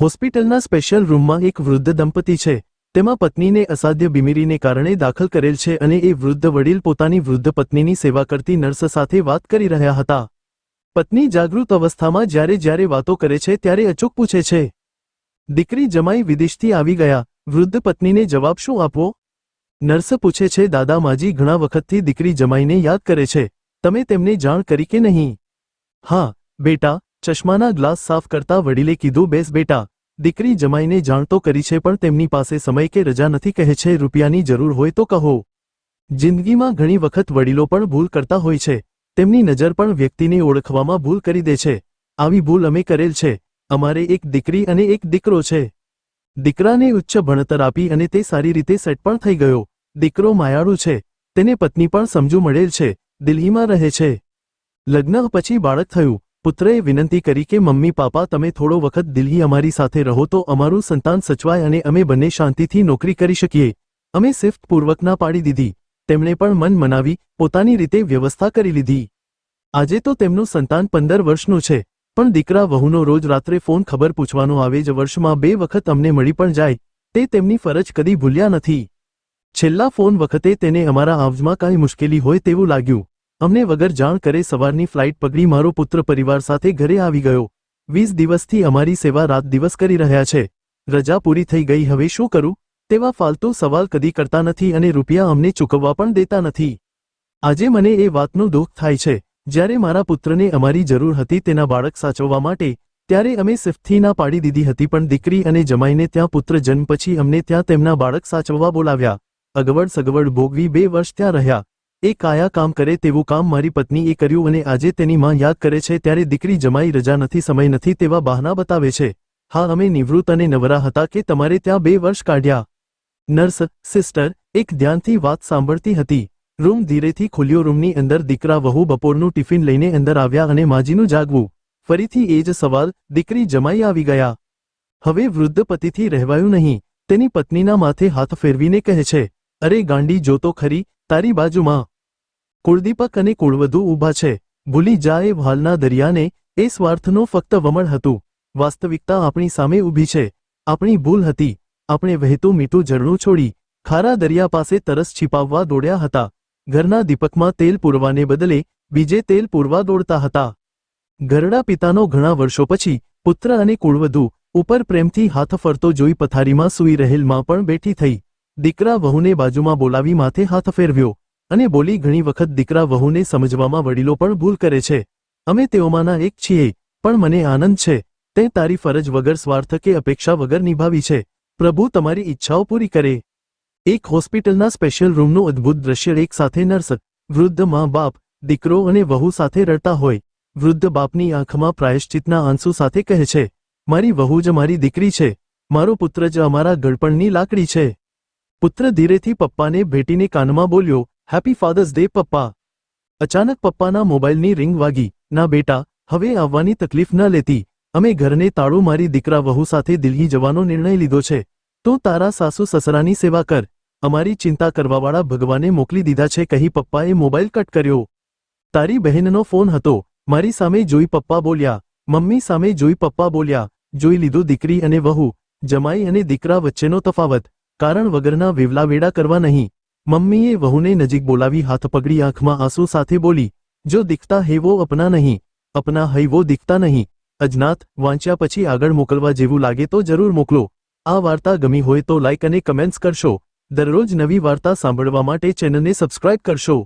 હોસ્પિટલના સ્પેશિયલ રૂમમાં એક વૃદ્ધ દંપતી છે. તેમાં પત્નીને અસાધ્ય બીમારીને કારણે દાખલ કરેલ છે અને એ વૃદ્ધ વડીલ પોતાની વૃદ્ધ પત્નીની સેવા કરતી નર્સ સાથે વાત કરી રહ્યા હતા. પત્ની જાગૃત અવસ્થામાં જ્યારે જ્યારે વાતો કરે છે ત્યારે અચૂક પૂછે છે. દીકરી જમાઈ વિદેશથી આવી ગયા. વૃદ્ધ પત્નીને જવાબ શું આપવો? નર્સ પૂછે છે, દાદા માજી ઘણા વખતથી દીકરી જમાઈને યાદ કરે છે. તમે તેમને જાણ કરી કે નહીં? હા, બેટા. ચશ્માના ગ્લાસ સાફ કરતા વડીલે કીધું, બેસ બેટા. દીકરી જમાઈને જાણ તો કરી છે, પણ તેમની પાસે સમય કે રજા નથી, કહે છે, રૂપિયાની જરૂર હોય તો કહો. જિંદગીમાં ઘણી વખત વડીલો પણ ભૂલ કરતા હોય છે. તેમની નજર પણ વ્યક્તિને ઓળખવામાં ભૂલ કરી દે છે. આવી ભૂલ અમે કરેલ છે. અમારે એક દીકરી અને એક દીકરો છે. દીકરાને ઉચ્ચ ભણતર આપી અને તે સારી રીતે સેટ પણ થઈ ગયો. દીકરો માયાળુ છે. તેને પત્ની પણ સમજુ મળેલ છે. દિલ્હીમાં રહે છે. લગ્ન પછી બાળક થયું. પુત્રએ વિનંતી કરી કે, મમ્મી, પાપા, તમે થોડો વખત દિલ્હી અમારી સાથે રહો તો અમારું સંતાન સચવાય અને અમે બંને શાંતિથી નોકરી કરી શકીએ. અમે સિફ્ટ પૂર્વક ના પાડી દીધી. તેમણે પણ મન મનાવી, પોતાની રીતે વ્યવસ્થા કરી લીધી. આજે તો તેમનું સંતાન પંદર વર્ષનું છે, પણ દીકરા વહુનો રોજ રાત્રે ફોન ખબર પૂછવાનો આવે જ વર્ષમાં બે વખત અમને મળી પણ જાય, તે તેમની ફરજ કદી ભૂલ્યા નથી. છેલ્લા ફોન વખતે તેને અમારા આવજમાં કાંઈ મુશ્કેલી હોય તેવું લાગ્યું. અમને વગર જાણ કરે સવારની ફ્લાઇટ પકડી મારો પુત્ર પરિવાર સાથે ઘરે આવી ગયો. વીસ દિવસથી અમારી સેવા રાત દિવસ કરી રહ્યા છે. રજા પૂરી થઈ ગઈ, હવે શું કરું? તેવા ફાલતુ સવાલ કદી કરતા નથી અને રૂપિયા અમને ચૂકવવા પણ દેતા નથી. આજે મને એ વાતનું દુઃખ થાય છે. જ્યારે મારા પુત્રને અમારી જરૂર હતી તેના બાળક સાચવવા માટે, ત્યારે અમે સિફ્થી ના પાડી દીધી હતી, પણ દીકરી અને જમાઈને ત્યાં પુત્ર જન્મ પછી અમને ત્યાં તેમના બાળક સાચવવા બોલાવ્યા. અગવડ સગવડ ભોગવી બે વર્ષ ત્યાં રહ્યા. એ કાયા કામ કરે તેવું કામ મારી પત્નીએ કર્યું અને આજે તેની માં યાદ કરે છે ત્યારે દીકરી જમાઈ રજા નથી, સમય નથી તેવા બહાના બતાવે છે. હા, અમે નિવૃત્ત અને નવરા હતા કે તમારે ત્યાં બે વર્ષ કાઢ્યા. નર્સ, સિસ્ટર, એક ધ્યાનથી વાત સાંભળતી હતી. રૂમ ધીરેથી ખુલ્યો, રૂમની અંદર દીકરા, વહુ, બપોરનું ટિફિન લઈને અંદર આવ્યા અને માજીનું જાગવું. ફરીથી એ જ સવાલ, દીકરી જમાઈ આવી ગયા. હવે વૃદ્ધ પતિથી રહેવાયું નહીં. તેની પત્નીના માથે હાથ ફેરવીને કહે છે, અરે ગાંડી જોતો ખરી તારી બાજુમાં. કુળદીપક અને કુળવધુ ઊભા છે. ભૂલી જાય હાલના દરિયાને એ સ્વાર્થનો ફક્ત વમળ હતું. વાસ્તવિકતા આપણી સામે ઊભી છે. આપણી ભૂલ હતી. આપણે વહેતું મીઠું ઝરણું છોડી ખારા દરિયા પાસે તરસ છીપાવવા દોડ્યા હતા. ઘરના દીપકમાં તેલ પૂરવાને બદલે બીજે તેલ પૂરવા દોડતા હતા. ઘરડા પિતાનો ઘણા વર્ષો પછી પુત્ર અને કુળવધુ ઉપર પ્રેમથી હાથ ફરતો જોઈ પથારીમાં સૂઈ રહેલમાં પણ બેઠી થઈ. દીકરા વહુને બાજુમાં બોલાવી માથે હાથ ફેરવ્યો અને બોલી ઘણી વખત દીકરા વહુને સમજવામાં વડીલો પણ ભૂલ કરે છે. અમે તેઓમાંના એક છીએ, પણ મને આનંદ છે. તે તારી ફરજ વગર સ્વાર્થ કે અપેક્ષા વગર નિભાવી છે. પ્રભુ તમારી ઈચ્છાઓ પૂરી કરે. એક હોસ્પિટલના સ્પેશિયલ રૂમનું અદ્ભુત દ્રશ્ય એક સાથે નર્સ, વૃદ્ધ મા બાપ, દીકરો અને વહુ સાથે રડતા હોય. વૃદ્ધ બાપની આંખમાં પ્રાયશ્ચિતના આંસુ સાથે કહે છે, મારી વહુ જ મારી દીકરી છે. મારો પુત્ર જ અમારા ગળપણની લાકડી છે. પુત્ર ધીરેથી પપ્પાને ભેટીને કાનમાં બોલ્યો હેપી ફાધર્સ ડે પપ્પા. અચાનક પપ્પાના મોબાઈલની રિંગ વાગી. ના બેટા, હવે આવવાની તકલીફ ન લેતી. અમે ઘરને તાળું મારી દીકરા વહુ સાથે દિલ્હી જવાનો નિર્ણય લીધો છે. તો તારા સાસુ સસરાની સેવા કર. અમારી ચિંતા કરવાવાળા ભગવાને મોકલી દીધા છે, કહી પપ્પાએ મોબાઈલ કટ કર્યો. તારી બહેનનો ફોન હતો. મારી સામે જોઈ પપ્પા બોલ્યા. મમ્મી સામે જોઈ પપ્પા બોલ્યા. જોઈ લીધું દીકરી અને વહુ. જમાઈ અને દીકરા વચ્ચેનો તફાવત. કારણ વગરના વેવલાવેડા કરવા નહીં. મમ્મીએ વહુને નજીક બોલાવી હાથ પકડી આંખમાં આંસુ સાથે બોલી, જો દિખતા હેવો અપના નહીં, અપના હૈવો દીખતા નહીં. અજ્ઞાત વાંચ્યા પછી આગળ મોકલવા જેવું લાગે તો જરૂર મોકલો. આ વાર્તા ગમી હોય તો લાઇક અને કમેન્ટ્સ કરશો. દરરોજ નવી વાર્તા સાંભળવા માટે ચેનલને સબસ્ક્રાઇબ કરશો.